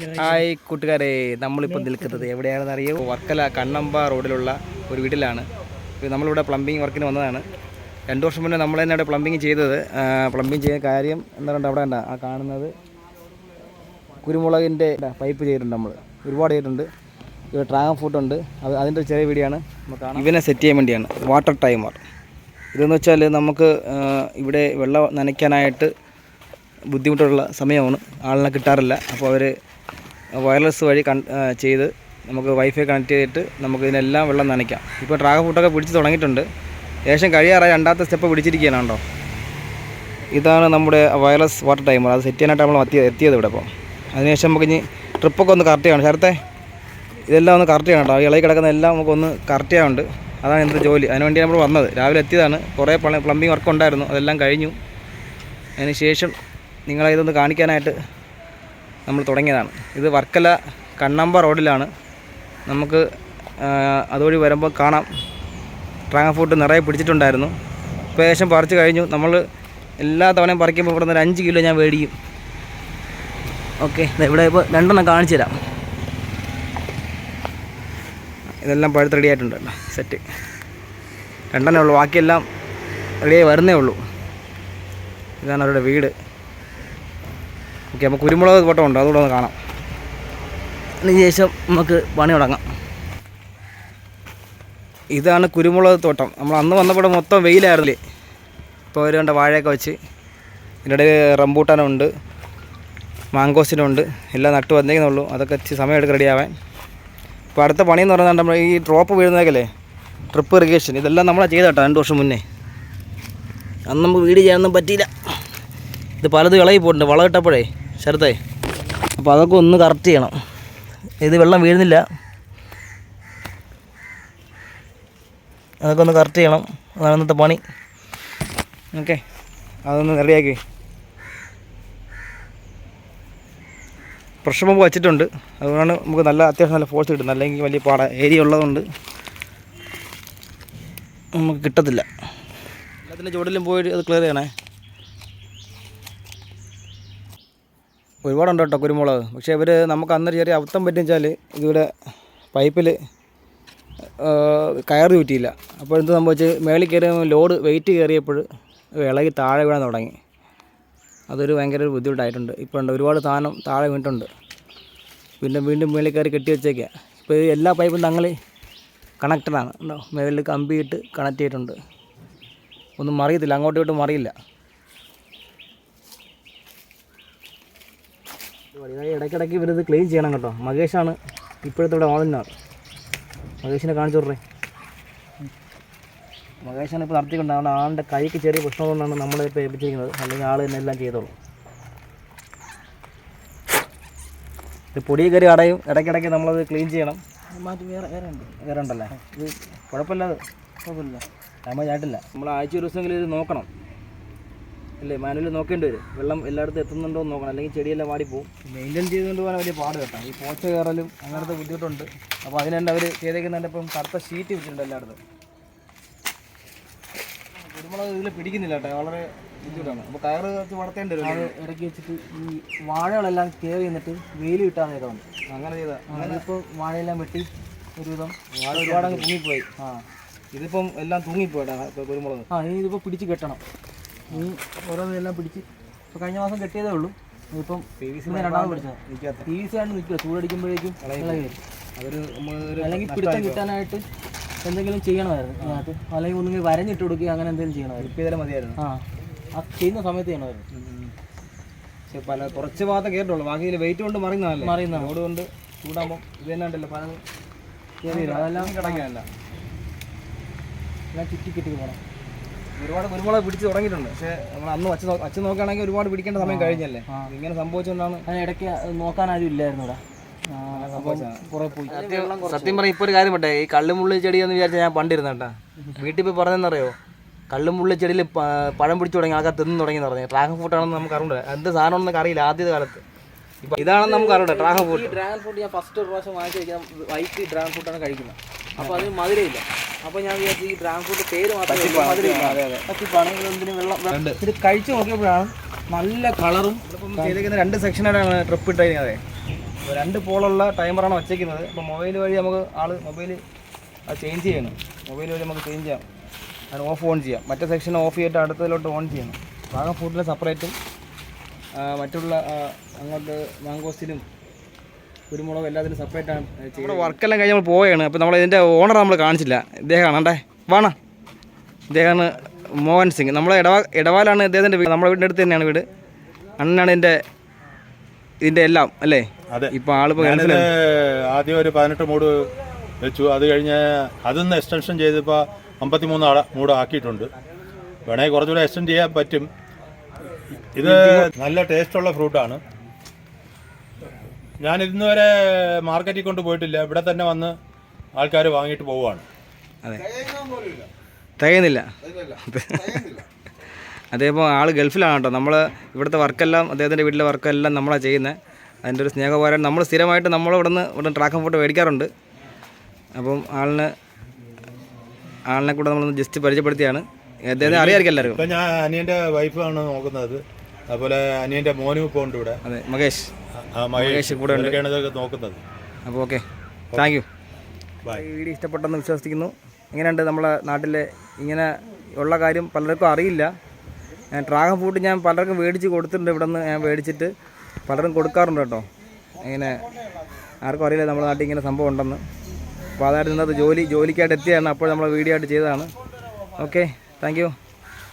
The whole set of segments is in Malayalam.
ഹായ് കൂട്ടുകാരെ നമ്മളിപ്പോൾ നിൽക്കുന്നത് എവിടെയാണെന്ന് അറിയോ വർക്കല കണ്ണമ്പ റോഡിലുള്ള ഒരു വീട്ടിലാണ്. നമ്മളിവിടെ പ്ലംബിംഗ് വർക്കിന് വന്നതാണ്. രണ്ട് വർഷം മുന്നേ നമ്മൾ തന്നെ അവിടെ പ്ലംബിംഗ് ചെയ്തത്. പ്ലംബിംഗ് ചെയ്യുന്ന കാര്യം എന്താണ് അവിടെ കണ്ട. ആ കാണുന്നത് കുരുമുളകിന്റെ പൈപ്പ് ചെയ്തിട്ടുണ്ട് നമ്മൾ ഒരുപാട് ചെയ്തിട്ടുണ്ട്. ഇവിടെ ഡ്രാഗൺ ഫ്രൂട്ട് ഉണ്ട്. അത് അതിന്റെ ചെറിയ വീടിയാണ് ഇവനെ സെറ്റ് ചെയ്യാൻ വേണ്ടിയാണ്. വാട്ടർ ടൈമർ ഇതെന്ന് വെച്ചാൽ നമുക്ക് ഇവിടെ വെള്ളം നനയ്ക്കാനായിട്ട് ബുദ്ധിമുട്ടുള്ള സമയമാണ്. ആളിനെ കിട്ടാറില്ല. അപ്പോൾ അവർ വയർലെസ് വഴി ചെയ്ത് നമുക്ക് വൈഫൈ കണക്ട് ചെയ്തിട്ട് നമുക്ക് ഇതിനെല്ലാം വെള്ളം നനയ്ക്കാം. ഇപ്പോൾ ഡ്രാഗൺ ഫുട്ടൊക്കെ പിടിച്ച് തുടങ്ങിയിട്ടുണ്ട്. ഏകദേശം കഴിയാറായി. രണ്ടാമത്തെ സ്റ്റെപ്പ് പിടിച്ചിരിക്കുകയാണ് ഇതാണ് നമ്മുടെ വയർലെസ് വാട്ടർ ടൈമർ അത് സെറ്റ് ചെയ്യാനായിട്ട് നമ്മൾ എത്തിയത് ഇവിടെ ഇപ്പോൾ അതിനുശേഷം നമുക്ക് ഇനി ട്രിപ്പൊക്കെ ഒന്ന് കറക്റ്റ് ചെയ്യണം. ചേർത്തേ ഇതെല്ലാം ഒന്ന് കറക്റ്റ് ചെയ്യണം കേട്ടോ. ഇളകി കിടക്കുന്ന എല്ലാം നമുക്കൊന്ന് കറക്റ്റ് ചെയ്യാനുണ്ട്. അതാണ് എന്ത് ജോലി. അതിനുവേണ്ടി നമ്മൾ വന്നത്. രാവിലെ എത്തിയതാണ്. കുറേ പ്ലംബിംഗ് വർക്ക് ഉണ്ടായിരുന്നു. അതെല്ലാം കഴിഞ്ഞു. അതിന് ശേഷം നിങ്ങളെ ഇതൊന്ന് കാണിക്കാനായിട്ട് നമ്മൾ തുടങ്ങിയതാണ്. ഇത് വർക്കല കണ്ണമ്പ റോഡിലാണ്. നമുക്ക് അതുവഴി വരുമ്പോൾ കാണാം. ഡ്രാഗൺ ഫ്രൂട്ട് നിറയെ പിടിച്ചിട്ടുണ്ടായിരുന്നു. ഇപ്പോൾ ഏകദേശം പറിച്ച് കഴിഞ്ഞു. നമ്മൾ എല്ലാ തവണയും പറിക്കുമ്പോൾ ഇവിടെ നിന്ന് ഒരു അഞ്ച് കിലോ ഞാൻ മേടിക്കും ഓക്കെ ഇവിടെ ഇപ്പോൾ രണ്ടെണ്ണം കാണിച്ചു തരാം. ഇതെല്ലാം പഴുത്ത് റെഡി ആയിട്ടുണ്ട് സെറ്റ് രണ്ടെണ്ണേ ഉള്ളൂ. ബാക്കിയെല്ലാം റെഡിയായി വരുന്നേ ഉള്ളൂ. ഇതാണ് അവരുടെ വീട്. ഓക്കെ അപ്പോൾ കുരുമുളക് തോട്ടം ഉണ്ട് അതുകൂടെ ഒന്ന് കാണാം. അതിന് ശേഷം നമുക്ക് പണി തുടങ്ങാം. ഇതാണ് കുരുമുളക് തോട്ടം. നമ്മൾ അന്ന് വന്നപ്പോൾ മൊത്തം വെയിലായിരുന്നില്ലേ? ഇപ്പോൾ ഒരു കണ്ട വാഴയൊക്കെ വെച്ച്. ഇതിന്റെ റംബൂട്ടാനുണ്ട് മാങ്കോസിനുണ്ട് എല്ലാം നട്ടു വന്നേക്കുന്നുള്ളൂ അതൊക്കെ ഇച്ചിരി സമയം എടുത്ത് റെഡിയാവാൻ ഇപ്പോൾ അടുത്ത പണിയെന്ന് പറഞ്ഞാൽ നമ്മൾ ഈ ഡ്രോപ്പ് വീഴുന്നതൊക്കെ ട്രിപ്പ് ഇറിഗേഷൻ ഇതെല്ലാം നമ്മളാ ചെയ്ത കേട്ടോ രണ്ട് വർഷം മുന്നേ. അന്ന് നമുക്ക് വീട് ചെയ്യാനൊന്നും പറ്റിയില്ല. ഇത് പലത് ഇളകി വളം ഇട്ടപ്പോഴേ ശരത്തേ അപ്പോൾ അതൊക്കെ ഒന്ന് കറക്റ്റ് ചെയ്യണം. ഇത് വെള്ളം വീഴുന്നില്ല. അതൊക്കെ ഒന്ന് കറക്റ്റ് ചെയ്യണം. അതാണ് ഇന്നത്തെ പണി. ഓക്കെ അതൊന്ന് റെഡിയാക്കി പ്രഷർ പമ്പ് വച്ചിട്ടുണ്ട്. അതുകൊണ്ടാണ് നമുക്ക് നല്ല അത്യാവശ്യം നല്ല ഫോഴ്സ് കിട്ടുന്നത്. അല്ലെങ്കിൽ വലിയ പാട ഏരിയ ഉള്ളതുകൊണ്ട് നമുക്ക് കിട്ടത്തില്ല. എല്ലാത്തിന്റെ ചുവടിലും പോയിട്ട് അത് ക്ലിയർ ചെയ്യണേ. ഒരുപാടുണ്ട് കേട്ടോ കുരുമുളക്. പക്ഷേ ഇവർ നമുക്ക് അന്നൊരു ചെറിയ അബദ്ധം പറ്റും വെച്ചാൽ ഇതിവിടെ പൈപ്പിൽ കയറ് ചുറ്റിയില്ല. അപ്പോൾ എന്ത് സംഭവിച്ച്? മേളിൽ കയറി ലോഡ് വെയിറ്റ് കയറിയപ്പോൾ ഇളകി താഴെ വീഴാൻ തുടങ്ങി. അതൊരു ഭയങ്കര ഒരു ബുദ്ധിമുട്ടായിട്ടുണ്ട്. ഇപ്പോൾ ഉണ്ട് ഒരുപാട് സാധനം താഴെ വീണിട്ടുണ്ട്. പിന്നെ വീണ്ടും മേളിൽ കയറി കെട്ടി വെച്ചേക്കാം. ഇപ്പോൾ എല്ലാ പൈപ്പും തങ്ങൾ കണക്റ്റഡാണ് ഉണ്ടോ മേളിൽ കമ്പിയിട്ട് കണക്ട് ചെയ്തിട്ടുണ്ട്. ഒന്നും മറിയത്തില്ല. അങ്ങോട്ടും ഇങ്ങോട്ടും മറിയില്ല. ഇതായി ഇടയ്ക്കിടയ്ക്ക് ഇവരിത് ക്ലീൻ ചെയ്യണം കേട്ടോ. മകേഷാണ് ഇപ്പോഴത്തെ ഇവിടെ ഓളിനാർ മകേഷിനെ കാണിച്ചു വിടറേ മകേഷാണ് ഇപ്പോൾ നടത്തിക്കൊണ്ടാണ് ആളുടെ കൈക്ക് ചെറിയ പ്രശ്നം കൊണ്ടാണ് നമ്മളെ ഇപ്പോൾ ഏൽപ്പിച്ചിരിക്കുന്നത്. അല്ലെങ്കിൽ ആൾ തന്നെ എല്ലാം ചെയ്തോളൂ. ഇത് പൊടി കയറി അടയും. ഇടയ്ക്കിടയ്ക്ക് നമ്മളത് ക്ലീൻ ചെയ്യണം. മാറ്റി വേറെ വേറെ ഉണ്ട്. വേറെ ഉണ്ടല്ലേ? ഇത് കുഴപ്പമില്ലാതെ. കുഴപ്പമില്ല. നമ്മൾ ചാട്ടില്ല നമ്മൾ ആഴ്ച ഒരു ദിവസമെങ്കിലും ഇത് നോക്കണം. അല്ലേ? മാനുവൽ നോക്കേണ്ടി വരും. വെള്ളം എല്ലായിടത്തും എത്തുന്നുണ്ടോ എന്ന് നോക്കണം. അല്ലെങ്കിൽ ചെടിയെല്ലാം വാടിപ്പോവും മെയിന്റെയിൻ ചെയ്തുകൊണ്ട് പോകാൻ വലിയ പാട് കേട്ടോ. ഈ പോച്ച കയറലും അങ്ങനത്തെ ബുദ്ധിമുട്ടുണ്ട്. അപ്പോൾ അതിനുണ്ട് അവർ ചെയ്തേക്കുന്നുണ്ട് ഇപ്പം കറുത്ത ഷീറ്റ് വെച്ചിട്ടുണ്ട് എല്ലായിടത്തും. കുരുമുളക് ഇതിൽ പിടിക്കുന്നില്ല കേട്ടോ. വളരെ ബുദ്ധിമുട്ടാണ്. അപ്പോൾ കയറ് വെച്ച് വളർത്തേണ്ടി വരും. അത് ഇടയ്ക്ക് വെച്ചിട്ട് ഈ വാഴകളെല്ലാം കയറി നിന്നിട്ട് വെയിൽ കിട്ടാതെ ഇതാണ് അങ്ങനെ ചെയ്താൽ അങ്ങനെ ഇപ്പോൾ വാഴയെല്ലാം വെട്ടി ഒരുവിധം വാഴ ഒരുപാട് അങ്ങ് തൂങ്ങിപ്പോയി ആ. ഇതിപ്പം എല്ലാം തൂങ്ങിപ്പോയിട്ടാണ് ഇപ്പോൾ കുരുമുളക്. ആ ഇനി ഇതിപ്പോൾ പിടിച്ച് കെട്ടണം. ഇനി ഓരോന്നെല്ലാം പിടിച്ച് ഇപ്പോൾ കഴിഞ്ഞ മാസം കെട്ടിയതേ ഉള്ളൂ. ഇതിപ്പം ഇന്ന് രണ്ടാമത് പിടിച്ചത്. പി വി സി ആണ് നിൽക്കുക ചൂടടിക്കുമ്പോഴേക്കും അല്ലെങ്കിൽ പിടുത്തം കിട്ടാനായിട്ട് എന്തെങ്കിലും ചെയ്യണമായിരുന്നു അതിനകത്ത്. അല്ലെങ്കിൽ ഒന്നുകിൽ വരഞ്ഞിട്ട് കൊടുക്കുക അങ്ങനെ എന്തെങ്കിലും ചെയ്യണമായിരുന്നു. ഇപ്പം മതിയായിരുന്നു. ആ. ആ ചെയ്യുന്ന സമയത്ത് ചെയ്യണമായിരുന്നു. പക്ഷെ പല കുറച്ച് ഭാഗത്തെ കേട്ടുള്ളൂ ബാക്കി വെയിറ്റ് കൊണ്ട് മറിയുന്നതല്ലേ മറിയുന്ന ഓട് കൊണ്ട് ചൂടാകുമ്പോൾ ഇത് തന്നെ ഉണ്ടല്ലോ. പല അതെല്ലാം കിടക്കാനല്ല എല്ലാം ചുറ്റി കിട്ടി പോകണം ഒരുപാട് കുരുമുളക് പിടിച്ച് തുടങ്ങിയിട്ടുണ്ട്. പക്ഷേ നമ്മൾ അന്ന് വച്ച് വച്ച് നോക്കുകയാണെങ്കിൽ ഒരുപാട് പിടിക്കേണ്ട സമയം കഴിഞ്ഞല്ലേ? ഇങ്ങനെ സംഭവിച്ചുകൊണ്ടാണ് അതിനിടയ്ക്ക് നോക്കാൻ ആരും ഇല്ലായിരുന്നു ഇവിടെ സത്യം പറയാം ഇപ്പോൾ ഒരു കാര്യം പറ്റേ. ഈ കള്ളുമുള്ളി ചെടി എന്ന് വിചാരിച്ച ഞാൻ പണ്ടിരുന്ന കേട്ടാ. വീട്ടിൽ പോയി പറഞ്ഞെന്നറിയോ? കള്ളുമുള്ളി ചെടിയിൽ പഴം പിടിച്ചു തുടങ്ങി ആൾക്കാർ തിന്നു തുടങ്ങി പറഞ്ഞു. ഡ്രാഗൺ ഫ്രൂട്ട് ആണെന്ന് നമുക്ക് അറിയില്ല എന്ത് സാധനം ഒന്നും അറിയില്ല ആദ്യത്തെ കാലത്ത്. ഇപ്പം ഇതാണെന്ന് നമുക്ക് അറിയണ്ട ഡ്രാഗൺ ഫ്രൂട്ട്? ഡ്രാഗൺ ഫ്രൂട്ട് ഞാൻ ഫസ്റ്റ് ഒരു പ്രാവശ്യം വാങ്ങിച്ചു കഴിക്കാൻ വൈറ്റ് ഡ്രാഗൺ ഫ്രൂട്ടാണ് കഴിക്കുന്നത്. അപ്പോൾ അതിന് മധുരമില്ല അപ്പോൾ ഞാൻ വിചാരിച്ചു ഈ ഡ്രാഗൺ ഫ്രൂട്ട് പേര് മാത്രമേ ഇത് കഴിച്ച് നോക്കിയപ്പോഴാണ് നല്ല കളറും ചെയ്തേക്കുന്ന രണ്ട് സെക്ഷനായിട്ടാണ് ട്രിപ്പ് ഇട്ടിരിക്കുന്നത് രണ്ട് പോളുള്ള ടൈമറാണ് വച്ചേക്കുന്നത്. അപ്പൊ മൊബൈൽ വഴി നമുക്ക് ആൾ മൊബൈൽ ചേഞ്ച് ചെയ്യണം. മൊബൈൽ വഴി നമുക്ക് ചേഞ്ച് ചെയ്യാം. അത് ഓഫ് ഓൺ ചെയ്യാം. മറ്റേ സെക്ഷൻ ഓഫ് ചെയ്തിട്ട് അടുത്തതിലോട്ട് ഓൺ ചെയ്യണം. ഡ്രാഗൺ ഫ്രൂട്ടിന് സെപ്പറേറ്റും മറ്റുള്ള അങ്ങോട്ട് മാങ്കോസ്റ്റിനും കുരുമുളകും എല്ലാത്തിനും സെപ്പറേറ്റ് ആണ് ചെയ്യുന്നത് വർക്കെല്ലാം കഴിഞ്ഞ് നമ്മൾ പോവുകയാണ്. അപ്പോൾ നമ്മൾ ഇതിന്റെ ഓണർ നമ്മൾ കാണിച്ചില്ല. ഇദ്ദേഹമാണ് അണ്ടേ വാണ ഇദ്ദേഹമാണ് മോഹൻ സിംഗ്. നമ്മളെ ഇടവാ ഇടവാലാണ് ഇദ്ദേഹത്തിന്റെ വീട്. നമ്മുടെ വീടിന്റെ അടുത്ത് തന്നെയാണ് വീട്. അണ്ണനാണ് ഇതിന്റെ ഇതിന്റെ എല്ലാം അല്ലേ? അതെ. ഇപ്പോൾ ആളിപ്പോൾ ഞാനിത് ആദ്യം ഒരു പതിനെട്ട് മൂട് വെച്ചു. അത് കഴിഞ്ഞ് അതിന്ന് എക്സ്റ്റൻഷൻ ചെയ്തിപ്പോൾ അമ്പത്തിമൂന്ന് ആള മൂട് ആക്കിയിട്ടുണ്ട്. വേണമെങ്കിൽ കുറച്ചുകൂടെ എക്സ്റ്റെൻഡ് ചെയ്യാൻ പറ്റും. ഇത് നല്ല ടേസ്റ്റുള്ള ഫ്രൂട്ടാണ് ഞാൻ ഇന്ന് വരെ മാർക്കറ്റിൽ കൊണ്ട് പോയിട്ടില്ല. ഇവിടെ തന്നെ വന്ന് ആൾക്കാർ വാങ്ങിയിട്ട് പോവുകയാണ്. അതെ. തികയുന്നില്ല അതേപോലെ ആൾ ഗൾഫിലാണ് കേട്ടോ. നമ്മൾ ഇവിടുത്തെ വർക്കെല്ലാം അദ്ദേഹത്തിന്റെ വീട്ടിലെ വർക്കെല്ലാം നമ്മളാണ് ചെയ്യുന്നത് അതിന്റെ ഒരു സ്നേഹപോരാൻ നമ്മൾ സ്ഥിരമായിട്ട് നമ്മൾ ഇവിടെ നിന്ന് ഇവിടെ ട്രാക്ക് ഫോട്ടോ മേടിക്കാറുണ്ട്. അപ്പം ആളിന് ആളിനെ കൂടെ നമ്മളൊന്ന് ജസ്റ്റ് പരിചയപ്പെടുത്തിയാണ്. അദ്ദേഹത്തെ അറിയാമായിരിക്കും എല്ലാവർക്കും. ഇപ്പം ഞാൻ അനിയന്റെ വൈഫാണ് നോക്കുന്നത്. അതുപോലെ അനിയന്റെ മോനും ഇപ്പോൾ ഉണ്ട് ഇവിടെ. അതെ മകേഷ്. മഹേഷ് കൂടെ നോക്കുന്നത്. അപ്പോൾ ഓക്കെ. Thank you. ബൈ. ഈ വീഡിയോ ഇഷ്ടപ്പെട്ടെന്ന് വിശ്വസിക്കുന്നു. എങ്ങനെയുണ്ട് നമ്മളെ നാട്ടിലെ ഇങ്ങനെ ഉള്ള കാര്യം പലർക്കും അറിയില്ല. ഞാൻ ഡ്രാഗൺ ഫ്രൂട്ട് ഞാൻ പലർക്കും മേടിച്ച് കൊടുത്തിട്ടുണ്ട്. ഇവിടെ നിന്ന് ഞാൻ മേടിച്ചിട്ട് പലരും കൊടുക്കാറുണ്ട് കേട്ടോ. ഇങ്ങനെ ആർക്കും അറിയില്ല നമ്മുടെ നാട്ടിൽ ഇങ്ങനെ സംഭവം ഉണ്ടെന്ന്. അപ്പോൾ അതായിരുന്നു ഇന്നത്തെ ജോലി. ജോലിക്കായിട്ട് എത്തിയാണ്. അപ്പോൾ നമ്മൾ വീഡിയോ ആയിട്ട് ചെയ്തതാണ്. Okay thank you.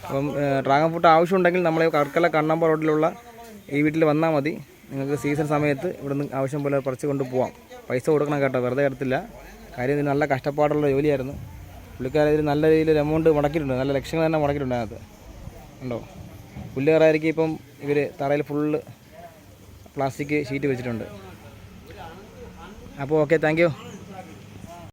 അപ്പം ഡ്രാഗൺ ഫ്രൂട്ട് ആവശ്യമുണ്ടെങ്കിൽ നമ്മളെ കർക്കല കണ്ണമ്പ റോഡിലുള്ള ഈ വീട്ടിൽ വന്നാൽ മതി. നിങ്ങൾക്ക് സീസൺ സമയത്ത് ഇവിടെ നിന്ന് ആവശ്യം പോലെ പറിച്ച് കൊണ്ട് പോവാം പൈസ കൊടുക്കണം കേട്ടോ വെറുതെ എടുത്തില്ല. കാര്യം ഇത് നല്ല കഷ്ടപ്പാടുള്ള ജോലിയായിരുന്നു. പുള്ളിക്കാരൻ ഇതിൽ നല്ല രീതിയിൽ ഒരു എമൗണ്ട് മുടക്കിയിട്ടുണ്ട്. നല്ല ലക്ഷങ്ങൾ തന്നെ മുടക്കിയിട്ടുണ്ട് അതിനകത്ത്. ഉണ്ടോ പുല്ലുകാരായിരിക്കും ഇപ്പം ഇവർ തറയിൽ ഫുള്ള് പ്ലാസ്റ്റിക് ഷീറ്റ് വെച്ചിട്ടുണ്ട്. അപ്പോൾ ഓക്കെ താങ്ക്